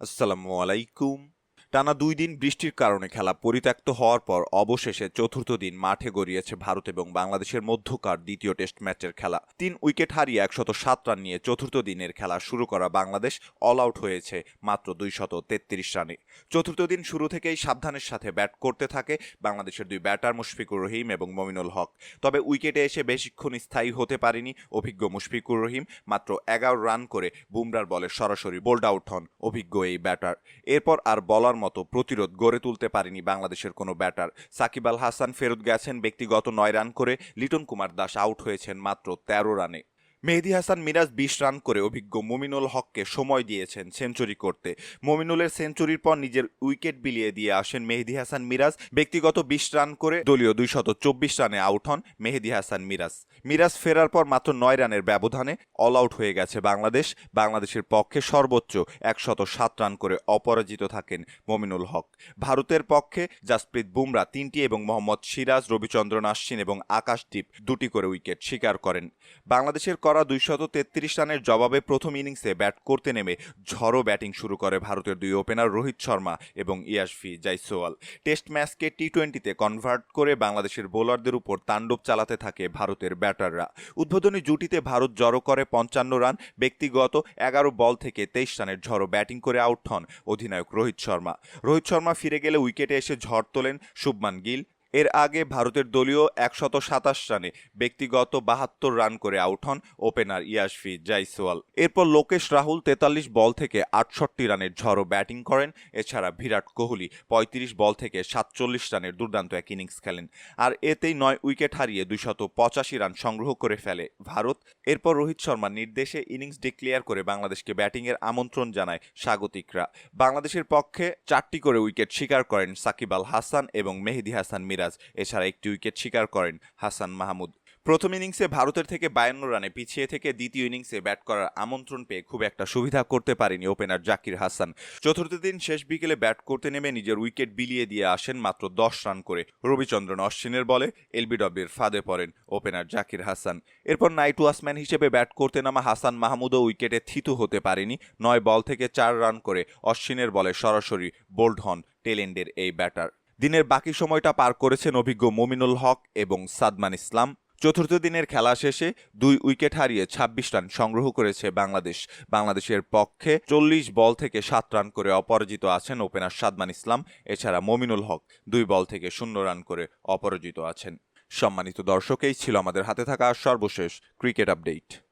আসসালামু আলাইকুম। টানা দুই দিন বৃষ্টির কারণে খেলা পরিত্যক্ত হওয়ার পর অবশেষে চতুর্থ দিন মাঠে গড়িয়েছে ভারত এবং বাংলাদেশের মধ্যকার দ্বিতীয় টেস্ট ম্যাচের খেলা। তিন উইকেট হারিয়ে একশত সাত রান নিয়ে চতুর্থ দিনের খেলা শুরু করা বাংলাদেশ অল আউট হয়েছে মাত্র দুইশত তেত্রিশ রানে। চতুর্থ দিন শুরু থেকেই সাবধানের সাথে ব্যাট করতে থাকে বাংলাদেশের দুই ব্যাটার মুশফিকুর রহিম এবং মমিনুল হক। তবে উইকেটে এসে বেশিক্ষণ স্থায়ী হতে পারেনি অভিজ্ঞ মুশফিকুর রহিম, মাত্র এগারো রান করে বুমরার বলে সরাসরি বোল্ড আউট হন অভিজ্ঞ এই ব্যাটার। এরপর আর বলার মতো প্রতিরোধ গড়ে তুলতে পারেনি বাংলাদেশের কোনো ব্যাটার। সাকিব আল হাসান ফেরত গেছেন ব্যক্তিগত নয় রান করে। লিটন কুমার দাস আউট হয়েছেন মাত্র তেরো রানে। মেহেদি হাসান মিরাজ বিশ রান করে অভিজ্ঞ মুমিনুল হককে সময় দিয়েছেন সেঞ্চুরি করতে। মুমিনুলের সেঞ্চুরির পর নিজের উইকেট বিলিয়ে দিয়ে আসেন মেহেদি হাসান মিরাজ। ব্যক্তিগত বিশ রান করে দলীয় দুইশত চব্বিশ রানে আউট হন মেহেদি হাসান মিরাজ। মিরাজ ফেরার পর মাত্র নয় রানের ব্যবধানে অল আউট হয়ে গেছে বাংলাদেশ। বাংলাদেশের পক্ষে সর্বোচ্চ একশত সাত রান করে অপরাজিত থাকেন মমিনুল হক। ভারতের পক্ষে জাসপ্রীত বুমরা তিনটি এবং মোহাম্মদ সিরাজ, রবিচন্দ্রন আশ্বিন এবং আকাশদীপ দুটি করে উইকেট শিকার করেন। বাংলাদেশের করা দুইশত তেত্রিশ রানের জবাবে প্রথম ইনিংসে ব্যাট করতে নেমে ঝড়ো ব্যাটিং শুরু করে ভারতের দুই ওপেনার রোহিত শর্মা এবং ইয়াশফি জাইসোয়াল টেস্ট ম্যাচকে টি টোয়েন্টিতে কনভার্ট করে বাংলাদেশের বোলারদের উপর তাণ্ডব চালাতে থাকে ভারতের ব্যাটাররা। উদ্বোধনী জুটিতে ভারত জড়ো করে পঞ্চান্ন রান, ব্যক্তিগত এগারো বল থেকে তেইশ রানের ঝড়ো ব্যাটিং করে আউট হন অধিনায়ক রোহিত শর্মা। রোহিত শর্মা ফিরে গেলে উইকেটে এসে ঝড় তোলেন শুভমান গিল এর আগে ভারতের দলীয় একশত সাতাশ রানে ব্যক্তিগত বাহাত্তর রান করে আউট হন ওপেনার ইয়াশফি জাইসওয়াল। এরপর লোকেশ রাহুল তেতাল্লিশ বল থেকে আটষট্টি রানের ঝড়ো ব্যাটিং করেন, এছাড়া বিরাট কোহলি পঁয়ত্রিশ বল থেকে সাতচল্লিশ রানের দুর্দান্ত এক ইনিংস খেলেন। আর এতেই নয় উইকেট হারিয়ে দুইশত পঁচাশি রান সংগ্রহ করে ফেলে ভারত। এরপর রোহিত শর্মার নির্দেশে ইনিংস ডিক্লেয়ার করে বাংলাদেশকে ব্যাটিংয়ের আমন্ত্রণ জানায় স্বাগতিকরা। বাংলাদেশের পক্ষে চারটি করে উইকেট শিকার করেন সাকিব আল হাসান এবং মেহেদি হাসান মিরাজ, এছাড়া একটি উইকেট শিকার করেন হাসান মাহমুদ। প্রথম ইনিংসে ভারতের থেকে বায়ান্ন রানে পিছিয়ে থেকে দ্বিতীয় ইনিংসে ব্যাট করার আমন্ত্রণ পেয়ে খুব একটা সুবিধা করতে পারেনি ওপেনার জাকির হাসান। চতুর্থ দিন শেষ বিকেলে ব্যাট করতে নেমে নিজের উইকেট বিলিয়ে দিয়ে আসেন মাত্র দশ রান করে। রবিচন্দ্রন অশ্বিনের বলে এলবিডব্লিউর ফাঁদে পড়েন ওপেনার জাকির হাসান। এরপর নাইট ওয়াসম্যান হিসেবে ব্যাট করতে নামা হাসান মাহমুদও উইকেটে থিতু হতে পারেনি। নয় বল থেকে চার রান করে অশ্বিনের বলে সরাসরি বোল্ড হন টেলেন্ডের এই ব্যাটার। দিনের বাকি সময়টা পার করেছেন অভিজ্ঞ মমিনুল হক এবং সাদমান ইসলাম। চতুর্থ দিনের খেলা শেষে দুই উইকেট হারিয়ে ২৬ রান সংগ্রহ করেছে বাংলাদেশ। বাংলাদেশের পক্ষে চল্লিশ বল থেকে সাত রান করে অপরাজিত আছেন ওপেনার সাদমান ইসলাম, এছাড়া মমিনুল হক দুই বল থেকে শূন্য রান করে অপরাজিত আছেন। সম্মানিত দর্শকেই ছিল আমাদের হাতে থাকা সর্বশেষ ক্রিকেট আপডেট।